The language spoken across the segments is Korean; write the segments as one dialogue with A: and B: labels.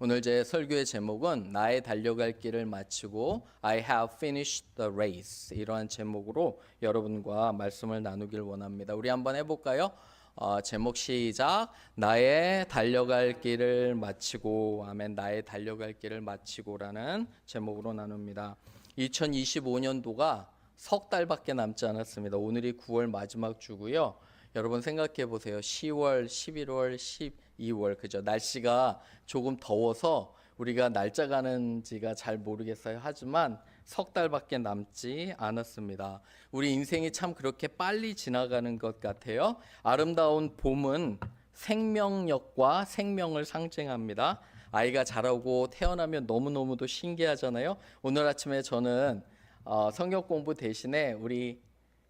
A: 오늘 제 설교의 제목은 나의 달려갈 길을 마치고 I have finished the race 이러한 제목으로 여러분과 말씀을 나누길 원합니다. 우리 한번 해볼까요? 어, 제목 시작. 나의 달려갈 길을 마치고 아멘. 나의 달려갈 길을 마치고라는 제목으로 나눕니다. 2025년도가 석 달밖에 남지 않았습니다. 오늘이 9월 마지막 주고요. 여러분 생각해 보세요. 10월, 11월, 12월 그죠? 날씨가 조금 더워서 우리가 날짜 가는지가 잘 모르겠어요. 하지만 석 달밖에 남지 않았습니다. 우리 인생이 참 그렇게 빨리 지나가는 것 같아요. 아름다운 봄은 생명력과 생명을 상징합니다. 아이가 자라고 태어나면 너무너무도 신기하잖아요. 오늘 아침에 저는 어, 성경 공부 대신에 우리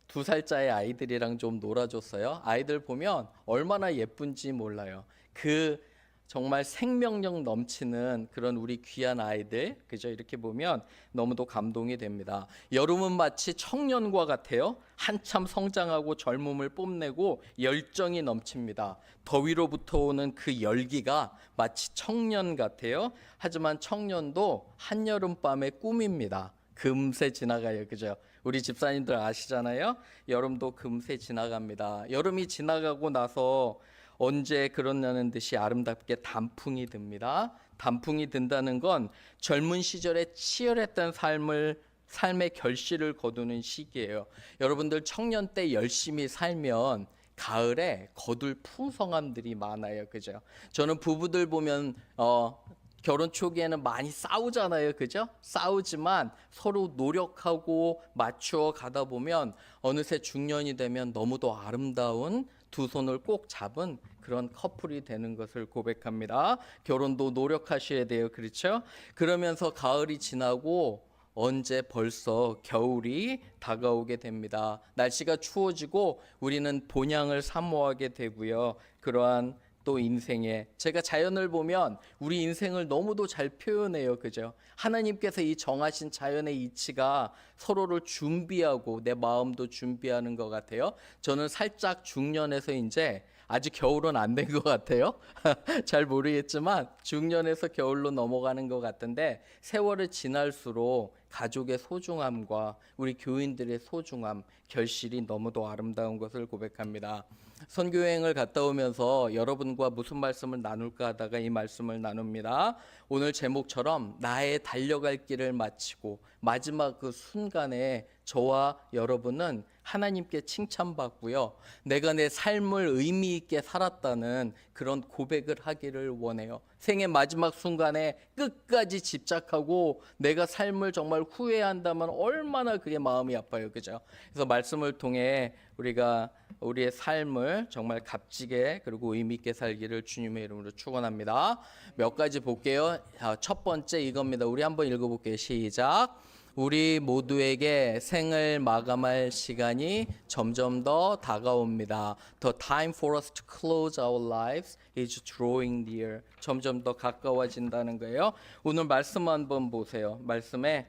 A: 두 살짜의 아이들이랑 좀 놀아줬어요. 아이들 보면 얼마나 예쁜지 몰라요. 그 정말 생명력 넘치는 그런 우리 귀한 아이들, 그죠? 이렇게 보면 너무도 감동이 됩니다. 여름은 마치 청년과 같아요. 한참 성장하고 젊음을 뽐내고 열정이 넘칩니다. 더위로부터 오는 그 열기가 마치 청년 같아요. 하지만 청년도 한여름 밤의 꿈입니다. 금세 지나가요. 그죠? 우리 집사님들 아시잖아요. 여름도 금세 지나갑니다. 여름이 지나가고 나서 언제 그러냐는 듯이 아름답게 단풍이 듭니다. 단풍이 든다는 건 젊은 시절에 치열했던 삶을 삶의 결실을 거두는 시기예요. 여러분들 청년 때 열심히 살면 가을에 거둘 풍성함들이 많아요. 그죠? 저는 부부들 보면 어 결혼 초기에는 많이 싸우잖아요. 그죠? 싸우지만 서로 노력하고 맞추어 가다 보면 어느새 중년이 되면 너무도 아름다운 두 손을 꼭 잡은 그런 커플이 되는 것을 고백합니다. 결혼도 노력하셔야 돼요. 그렇죠? 그러면서 가을이 지나고 언제 벌써 겨울이 다가오게 됩니다. 날씨가 추워지고 우리는 본향을 사모하게 되고요. 그러한 또 인생에 제가 자연을 보면 우리 인생을 너무도 잘 표현해요. 그죠? 하나님께서 이 정하신 자연의 이치가 서로를 준비하고 내 마음도 준비하는 것 같아요. 저는 살짝 중년에서 이제 아직 겨울은 안 된 것 같아요. 잘 모르겠지만 중년에서 겨울로 넘어가는 것 같은데 세월이 지날수록 가족의 소중함과 우리 교인들의 소중함, 결실이 너무도 아름다운 것을 고백합니다. 선교 여행을 갔다 오면서 여러분과 무슨 말씀을 나눌까 하다가 이 말씀을 나눕니다. 오늘 제목처럼 나의 달려갈 길을 마치고 마지막 그 순간에 저와 여러분은 하나님께 칭찬받고요. 내가 내 삶을 의미 있게 살았다는 그런 고백을 하기를 원해요. 생의 마지막 순간에 끝까지 집착하고 내가 삶을 정말 후회한다면 얼마나 그게 마음이 아파요. 그죠? 그래서 말씀을 통해 우리가 우리의 삶을 정말 값지게 그리고 의미 있게 살기를 주님의 이름으로 축원합니다. 몇 가지 볼게요. 자, 첫 번째 이겁니다. 우리 한번 읽어 볼게요. 시작. 우리 모두에게 생을 마감할 시간이 점점 더 다가옵니다. The time for us to close our lives is drawing near. 점점 더 가까워진다는 거예요. 오늘 말씀 한번 보세요. 말씀에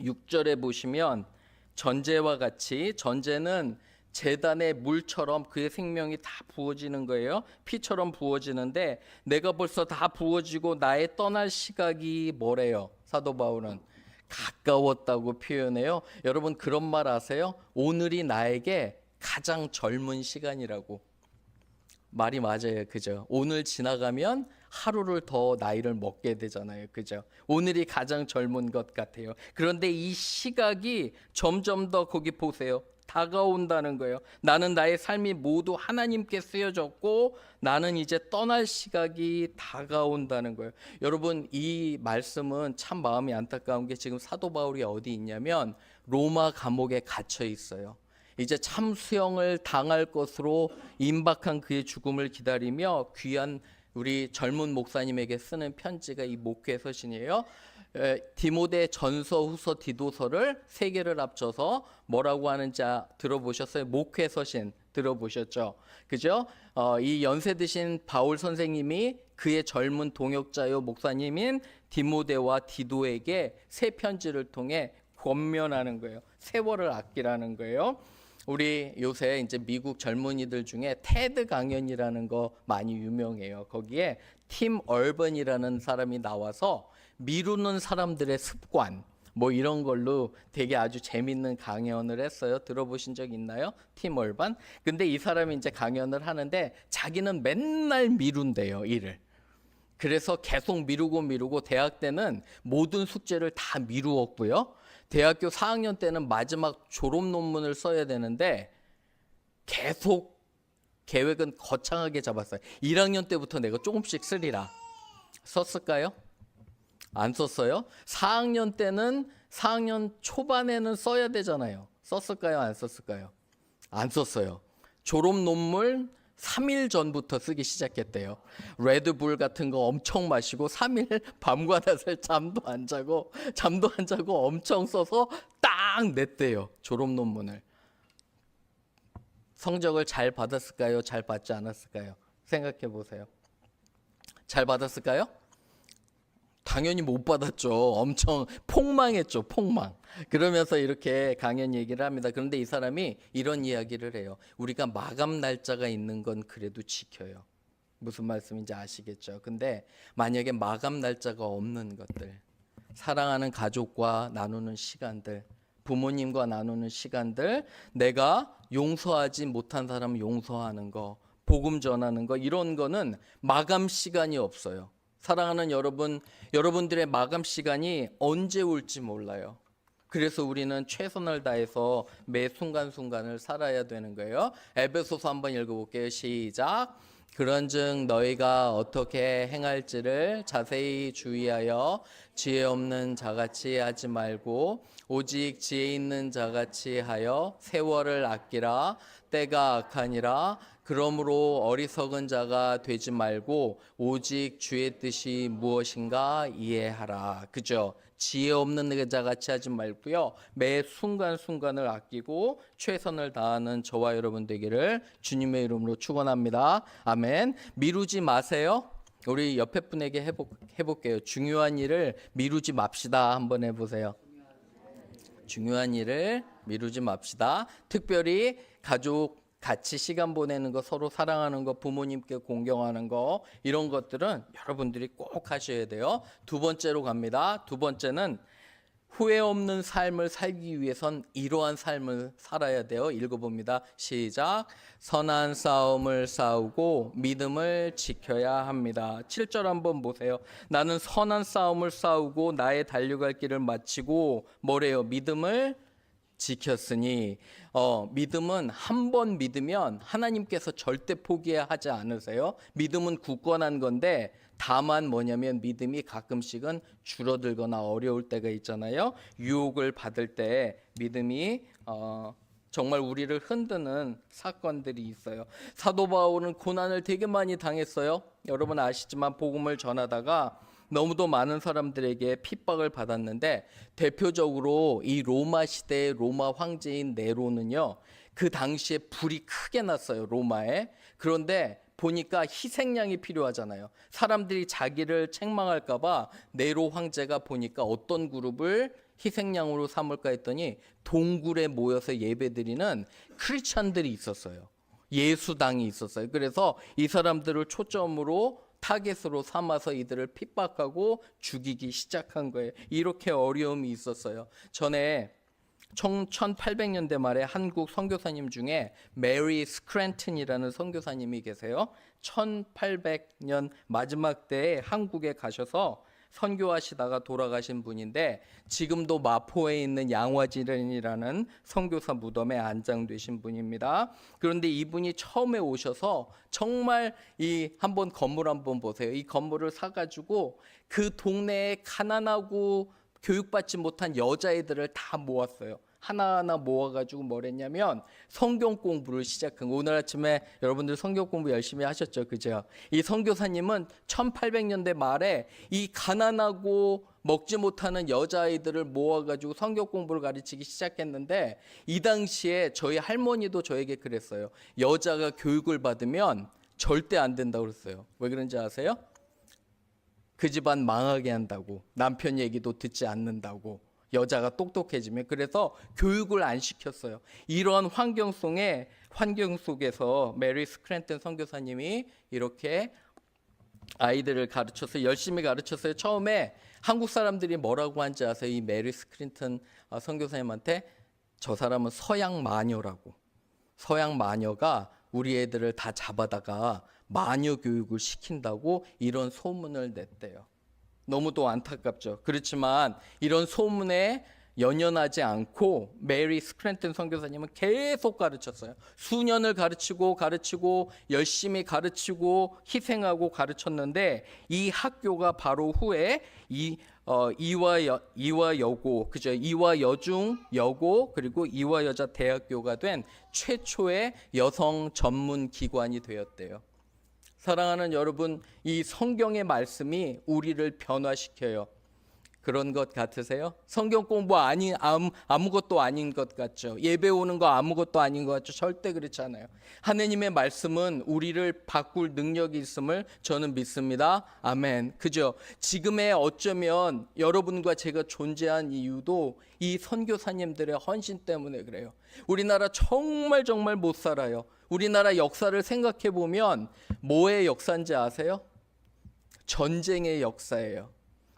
A: 6절에 보시면 전제와 같이 전제는 재단의 물처럼 그의 생명이 다 부어지는 거예요. 피처럼 부어지는데 내가 벌써 다 부어지고 나의 떠날 시각이 뭐래요? 사도 바울은 가까웠다고 표현해요. 여러분 그런 말 아세요? 오늘이 나에게 가장 젊은 시간이라고. 말이 맞아요. 그죠? 오늘 지나가면 하루를 더 나이를 먹게 되잖아요. 그죠? 오늘이 가장 젊은 것 같아요. 그런데 이 시각이 점점 더 거기 보세요. 다가온다는 거예요. 나는 나의 삶이 모두 하나님께 쓰여졌고 나는 이제 떠날 시각이 다가온다는 거예요. 여러분 이 말씀은 참 마음이 안타까운 게 지금 사도 바울이 어디 있냐면 로마 감옥에 갇혀 있어요. 이제 참 수형을 당할 것으로 임박한 그의 죽음을 기다리며 귀한 우리 젊은 목사님에게 쓰는 편지가 이 목회 서신이에요. 에, 디모데 전서 후서 디도서를 세 개를 합쳐서 뭐라고 하는지 아- 들어보셨어요? 목회 서신 들어보셨죠? 그죠? 어, 이 연세 드신 바울 선생님이 그의 젊은 동역자요 목사님인 디모데와 디도에게 새 편지를 통해 권면하는 거예요. 세월을 아끼라는 거예요. 우리 요새 이제 미국 젊은이들 중에 테드 강연이라는 거 많이 유명해요. 거기에 팀 얼번이라는 사람이 나와서 미루는 사람들의 습관 뭐 이런 걸로 되게 아주 재밌는 강연을 했어요. 들어보신 적 있나요? 팀 얼반? 근데 이 사람이 이제 강연을 하는데 자기는 맨날 미룬대요, 일을. 그래서 계속 미루고 미루고 대학 때는 모든 숙제를 다 미루었고요. 대학교 4학년 때는 마지막 졸업 논문을 써야 되는데 계속 계획은 거창하게 잡았어요. 1학년 때부터 내가 조금씩 쓰리라. 썼을까요? 안 썼어요? 4학년 때는 4학년 초반에는 써야 되잖아요. 썼을까요? 안 썼을까요? 안 썼어요. 졸업 논문 3일 전부터 쓰기 시작했대요. 레드불 같은 거 엄청 마시고 3일 밤과 낮을 잠도 안 자고 잠도 안 자고 엄청 써서 딱 냈대요. 졸업 논문을. 성적을 잘 받았을까요? 잘 받지 않았을까요? 생각해 보세요. 잘 받았을까요? 당연히 못 받았죠. 엄청 폭망했죠. 폭망. 그러면서 이렇게 강연 얘기를 합니다. 그런데 이 사람이 이런 이야기를 해요. 우리가 마감 날짜가 있는 건 그래도 지켜요. 무슨 말씀인지 아시겠죠? 근데 만약에 마감 날짜가 없는 것들, 사랑하는 가족과 나누는 시간들, 부모님과 나누는 시간들, 내가 용서하지 못한 사람 용서하는 거, 복음 전하는 거 이런 거는 마감 시간이 없어요. 사랑하는 여러분, 여러분들의 마감 시간이 언제 올지 몰라요. 그래서 우리는 최선을 다해서 매 순간순간을 살아야 되는 거예요. 에베소서 한번 읽어볼게요. 시작. 그런즉 너희가 어떻게 행할지를 자세히 주의하여 지혜 없는 자같이 하지 말고 오직 지혜 있는 자같이 하여 세월을 아끼라. 때가 악하니라. 그러므로 어리석은 자가 되지 말고 오직 주의 뜻이 무엇인가 이해하라. 그죠 지혜 없는 자 같이 하지 말고요. 매 순간순간을 아끼고 최선을 다하는 저와 여러분 되기를 주님의 이름으로 축원합니다. 아멘. 미루지 마세요. 우리 옆에 분에게 해보, 해볼게요. 중요한 일을 미루지 맙시다. 한번 해보세요. 중요한 일을 미루지 맙시다. 특별히 가족 같이 시간 보내는 거, 서로 사랑하는 거, 부모님께 공경하는 거 이런 것들은 여러분들이 꼭 하셔야 돼요. 두 번째로 갑니다. 두 번째는 후회 없는 삶을 살기 위해선 이러한 삶을 살아야 돼요. 읽어봅니다. 시작. 선한 싸움을 싸우고 믿음을 지켜야 합니다. 7절 한번 보세요. 나는 선한 싸움을 싸우고 나의 달려갈 길을 마치고 뭐래요? 믿음을 지켰으니 어, 믿음은 한 번 믿으면 하나님께서 절대 포기하지 않으세요. 믿음은 굳건한 건데 다만 뭐냐면 믿음이 가끔씩은 줄어들거나 어려울 때가 있잖아요. 유혹을 받을 때 믿음이 어, 정말 우리를 흔드는 사건들이 있어요. 사도 바울은 고난을 되게 많이 당했어요. 여러분 아시지만 복음을 전하다가 너무도 많은 사람들에게 핍박을 받았는데 대표적으로 이 로마 시대의 로마 황제인 네로는요. 그 당시에 불이 크게 났어요. 로마에. 그런데 보니까 희생양이 필요하잖아요. 사람들이 자기를 책망할까봐 네로 황제가 보니까 어떤 그룹을 희생양으로 삼을까 했더니 동굴에 모여서 예배드리는 크리스천들이 있었어요. 예수당이 있었어요. 그래서 이 사람들을 초점으로 타겟으로 삼아서 이들을 핍박하고 죽이기 시작한 거예요. 이렇게 어려움이 있었어요. 전에 1800년대 말에 한국 선교사님 중에 메리 스크랜튼이라는 선교사님이 계세요. 1800년 마지막 때에 한국에 가셔서 선교하시다가 돌아가신 분인데 지금도 마포에 있는 양화지련이라는 선교사 무덤에 안장되신 분입니다. 그런데 이분이 처음에 오셔서 정말 이 한번 건물 한번 보세요. 이 건물을 사가지고 그 동네에 가난하고 교육받지 못한 여자애들을 다 모았어요. 하나하나 모아가지고 뭘 했냐면 성경 공부를 시작한 거. 오늘 아침에 여러분들 성경 공부 열심히 하셨죠, 그죠? 이 선교사님은 1800년대 말에 이 가난하고 먹지 못하는 여자아이들을 모아가지고 성경 공부를 가르치기 시작했는데 이 당시에 저희 할머니도 저에게 그랬어요. 여자가 교육을 받으면 절대 안 된다고 그랬어요. 왜 그런지 아세요? 그 집안 망하게 한다고 남편 얘기도 듣지 않는다고 여자가 똑똑해지면 그래서 교육을 안 시켰어요. 이런 환경 속에 환경 속에서 메리 스크랜턴 선교사님이 이렇게 아이들을 가르쳐서 열심히 가르쳤어요. 처음에 한국 사람들이 뭐라고 한지 아세요? 이 메리 스크린턴 어, 선교사님한테 저 사람은 서양 마녀라고. 서양 마녀가 우리 애들을 다 잡아다가 마녀 교육을 시킨다고 이런 소문을 냈대요. 너무도 안타깝죠. 그렇지만 이런 소문에 연연하지 않고 메리 스크랜턴 선교사님은 계속 가르쳤어요. 수년을 가르치고 가르치고 열심히 가르치고 희생하고 가르쳤는데 이 학교가 바로 후에 이 어, 이화 여, 이화 여고 그죠 이화 여중 여고 그리고 이화 여자 대학교가 된 최초의 여성 전문 기관이 되었대요. 사랑하는 여러분, 이 성경의 말씀이 우리를 변화시켜요. 그런 것 같으세요? 성경 공부 아니 아무, 아무것도 아닌 것 같죠. 예배 오는 거 아무것도 아닌 것 같죠. 절대 그렇지 않아요. 하느님의 말씀은 우리를 바꿀 능력이 있음을 저는 믿습니다. 아멘. 그죠? 지금의 어쩌면 여러분과 제가 존재한 이유도 이 선교사님들의 헌신 때문에 그래요. 우리나라 정말 정말 못 살아요. 우리나라 역사를 생각해 보면 뭐의 역사인지 아세요? 전쟁의 역사예요.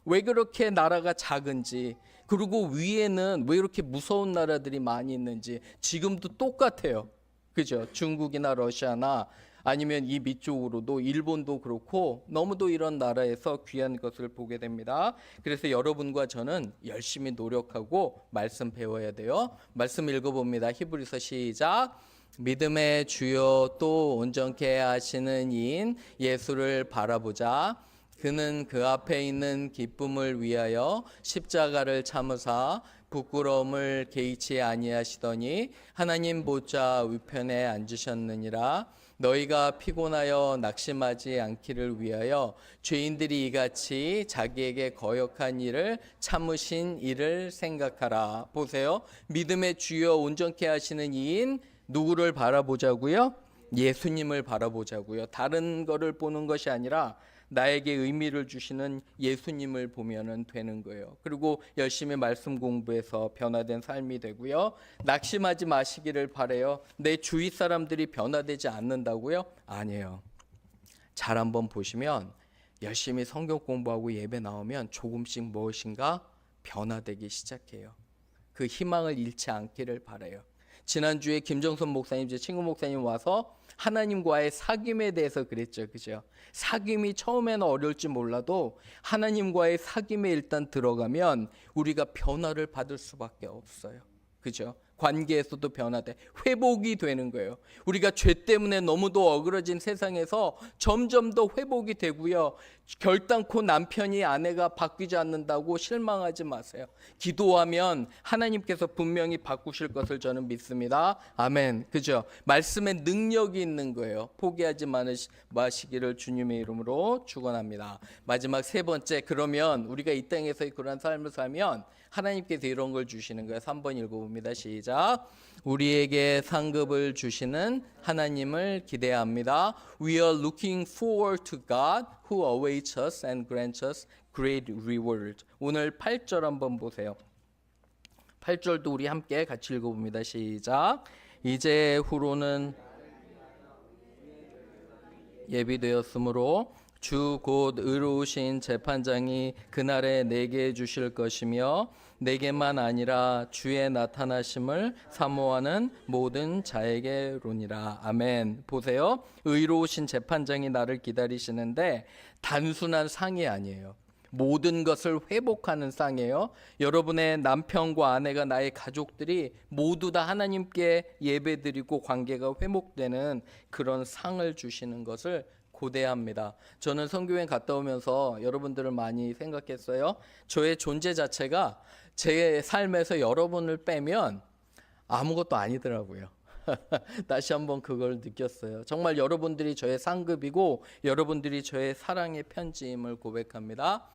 A: 왜 그렇게 나라가 작은지 그리고 위에는 왜 이렇게 무서운 나라들이 많이 있는지 지금도 똑같아요. 그죠? 중국이나 러시아나 아니면 이 밑쪽으로도 일본도 그렇고 너무도 이런 나라에서 귀한 것을 보게 됩니다. 그래서 여러분과 저는 열심히 노력하고 말씀 배워야 돼요. 말씀 읽어봅니다. 히브리서 시작. 믿음의 주요 또 온전케 하시는 이인 예수를 바라보자. 그는 그 앞에 있는 기쁨을 위하여 십자가를 참으사 부끄러움을 개의치 아니하시더니 하나님 보좌 우편에 앉으셨느니라. 너희가 피곤하여 낙심하지 않기를 위하여 죄인들이 이같이 자기에게 거역한 일을 참으신 일을 생각하라. 보세요. 믿음의 주여 온전케 하시는 이인 누구를 바라보자고요 예수님을 바라보자고요 다른 거를 보는 것이 아니라 나에게 의미를 주시는 예수님을 보면은 되는 거예요. 그리고 열심히 말씀 공부해서 변화된 삶이 되고요. 낙심하지 마시기를 바래요. 내 주위 사람들이 변화되지 않는다고요? 아니에요. 잘 한번 보시면 열심히 성경 공부하고 예배 나오면 조금씩 무엇인가 변화되기 시작해요. 그 희망을 잃지 않기를 바래요. 지난주에 김정선 목사님, 제 친구 목사님 와서 하나님과의 사귐에 대해서 그랬죠. 그죠? 사귐이 처음에는 어려울지 몰라도 하나님과의 사귐에 일단 들어가면 우리가 변화를 받을 수밖에 없어요. 그죠? 관계에서도 변화돼 회복이 되는 거예요. 우리가 죄 때문에 너무도 어그러진 세상에서 점점 더 회복이 되고요. 결단코 남편이 아내가 바뀌지 않는다고 실망하지 마세요. 기도하면 하나님께서 분명히 바꾸실 것을 저는 믿습니다. 아멘. 그죠? 말씀에 능력이 있는 거예요. 포기하지 마시기를 주님의 이름으로 축원합니다. 마지막 세 번째 그러면 우리가 이 땅에서 그런 삶을 살면 하나님께서 이런 걸 주시는 거예요. 3번 읽어봅니다. 시작. 우리에게 상급을 주시는 하나님을 기대합니다. We are looking forward to God who awaits us and grants us great reward. 오늘 8절 한번 보세요. 8절도 우리 함께 같이 읽어봅니다. 시작. 이제 후로는 예비되었으므로 주 곧 의로우신 재판장이 그날에 내게 주실 것이며 내게만 아니라 주의 나타나심을 사모하는 모든 자에게로니라. 아멘. 보세요. 의로우신 재판장이 나를 기다리시는데 단순한 상이 아니에요. 모든 것을 회복하는 상이에요. 여러분의 남편과 아내가 나의 가족들이 모두 다 하나님께 예배드리고 관계가 회복되는 그런 상을 주시는 것을 고대합니다. 저는 성교회 갔다 오면서 여러분들을 많이 생각했어요. 저의 존재 자체가 제 삶에서 여러분을 빼면 아무것도 아니더라고요. 다시 한번 그걸 느꼈어요. 정말 여러분들이 저의 상급이고 여러분들이 저의 사랑의 편지임을 고백합니다.